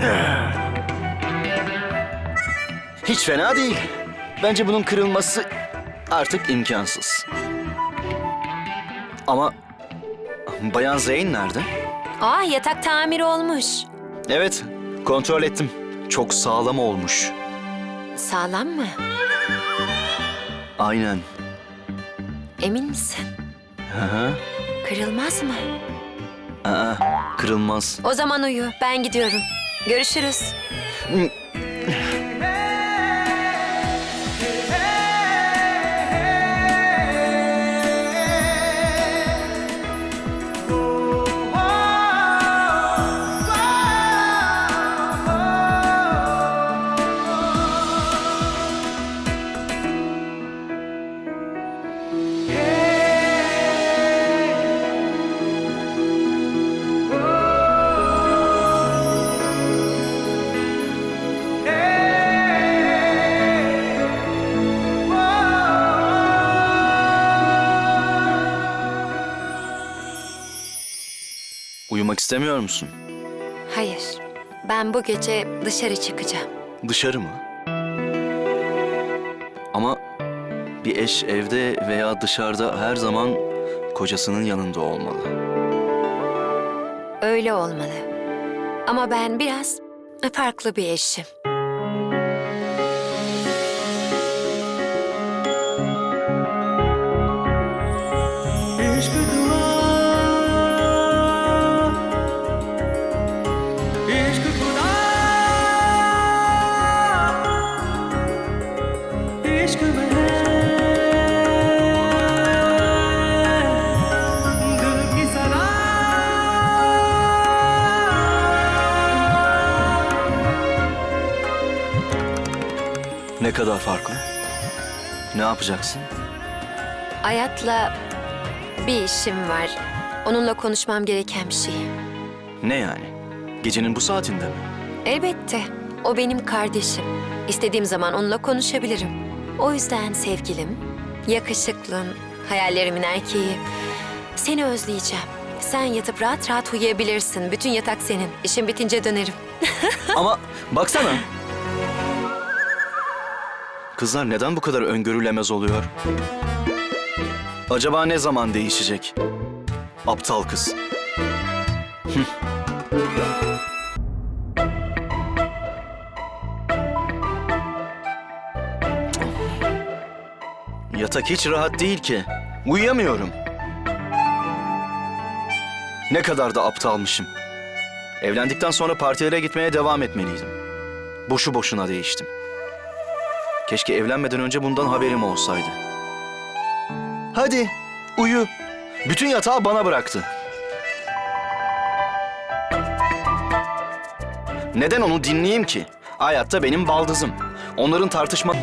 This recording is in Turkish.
Hiç fena değil. Bence bunun kırılması artık imkansız. Ama Bayan Zeyn nerede? Aa yatak tamir olmuş. Evet, kontrol ettim. Çok sağlam olmuş. Sağlam mı? Aynen. Emin misin? Hı hı. Kırılmaz mı? Aa, kırılmaz. O zaman uyu. Ben gidiyorum. Görüşürüz. Uyumak istemiyor musun? Hayır. Ben bu gece dışarı çıkacağım. Dışarı mı? Ama bir eş evde veya dışarıda her zaman kocasının yanında olmalı. Öyle olmalı. Ama ben biraz farklı bir eşim. Aşkın इश्क में दिल की सलाह Ne kadar farklı? Ne yapacaksın? Hayat'la bir işim var. Onunla konuşmam gereken bir şey. Ne yani? Gecenin bu saatinde mi? Elbette. O benim kardeşim. İstediğim zaman onunla konuşabilirim. O yüzden sevgilim, yakışıklım, hayallerimin erkeği. Seni özleyeceğim. Sen yatıp rahat rahat uyuyabilirsin. Bütün yatak senin. İşim bitince dönerim. Ama baksana. Kızlar neden bu kadar öngörülemez oluyor? Acaba ne zaman değişecek? Aptal kız. Yatak hiç rahat değil ki. Uyuyamıyorum. Ne kadar da aptalmışım. Evlendikten sonra partilere gitmeye devam etmeliydim. Boşu boşuna değiştim. Keşke evlenmeden önce bundan haberim olsaydı. Hadi uyu. Bütün yatağı bana bıraktı. Neden onu dinleyeyim ki? Hayatta benim baldızım. Onların tartışma...